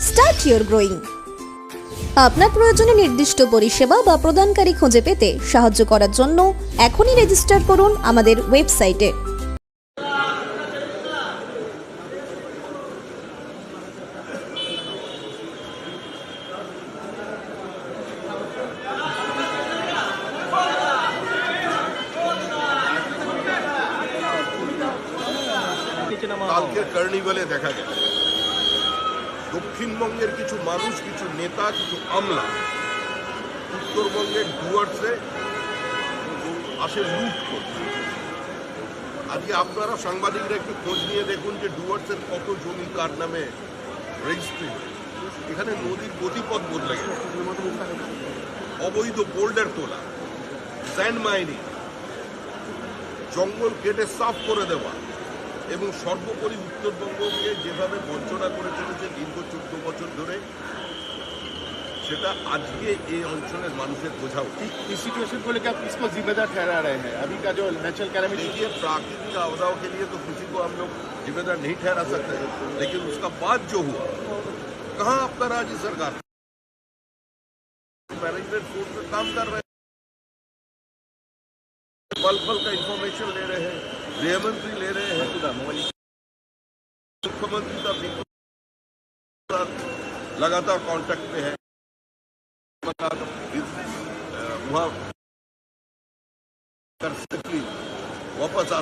start your growing আপনার প্রয়োজনে নির্দিষ্ট পরিষেবা বা প্রদানকারী খুঁজে পেতে সাহায্য করার জন্য এখনই রেজিস্টার করুন আমাদের ওয়েবসাইটে কালকে কার্নিভালে দেখা গেল দক্ষিণবঙ্গের কিছু মানুষ, কিছু নেতা, কিছু আমলা উত্তরবঙ্গের ডুয়ার্সে আসে লুট করছে। আজকে আপনারা সাংবাদিকরা একটু খোঁজ নিয়ে দেখুন যে ডুয়ার্সের কত জমি কার নামে রেজিস্ট্রি এখানে নদীর গতিপথ বদলে গেছে। অবৈধ বোল্ডার তোলা স্যান্ড মাইনিং জঙ্গল কেটে সাফ করে দেওয়া এবং সর্বোপরি উত্তরবঙ্গকে যেভাবে বঞ্চনা করে চলেছে দীর্ঘ চোদ্দ বছর ধরে সেটা আজকে এই অঞ্চলের মানুষের বোঝা উচিত इस सिचुएशन को लेकर आप किसको जिम्मेदार ठहरा रहे हैं अभी का जो नेचुरल कैलेमिटी देखिए प्राकृतिक आपदाओं के लिए तो किसी को हम लोग जिम्मेदार नहीं ठहरा सकते लेकिन उसका बाद जो हुआ कहाँ आपका राज्य सरकार मैनेजमेंट फोर्स में काम कर रहे हैं पल पल का इंफॉर्मेशन ले रहे हैं गृह मंत्री ले रहे हैं मुख्यमंत्री का भी लगातार कांटेक्ट में है। कर सकती, वापस आ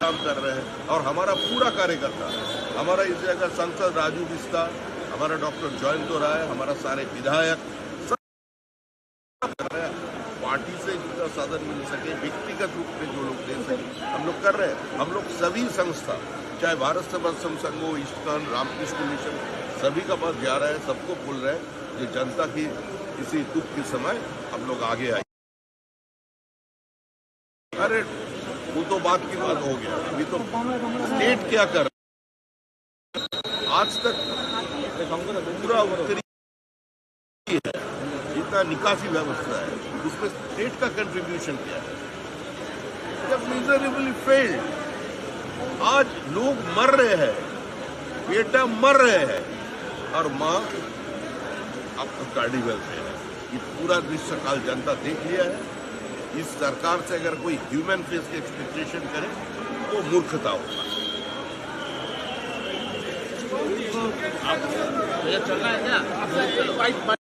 काम कर रहे हैं। और हमारा पूरा कार्यकर्ता, हमारा इस जगह सांसद राजू बिस्ता हमारा डॉक्टर जयंत राय हमारा सारे विधायक सब कर रहे हैं पार्टी से जितना साधन मिल सके, व्यक्तिगत रूप में जो लोग दे सके। हम लोग कर रहे हैं। हम लोग सभी संस्था, चाहे भारत सेवा संघ हो, ईस्टर्न, रामकृष्ण मिशन, सभी का पास जा रहा है, सबको बोल रहे हैं कि जनता की किसी दुख के समय हम लोग आगे आए। अरे, वो तो बात की बात हो गया। अभी तो स्टेट क्या कर आज तक पूरा उत्तरी है जितना निकासी व्यवस्था है उसमें स्टेट का कंट्रीब्यूशन क्या है जब मिजरेबली फेल्ड आज लोग मर रहे हैं, बेटा मर रहे हैं, और माँ आपको कार्डिवल पे है। ये पूरा दृश्य काल जनता देख लिया है। इस सरकार से अगर कोई ह्यूमन फेस की एक्सपेक्टेशन करे तो मूर्खता होगा। चल रहा है क्या?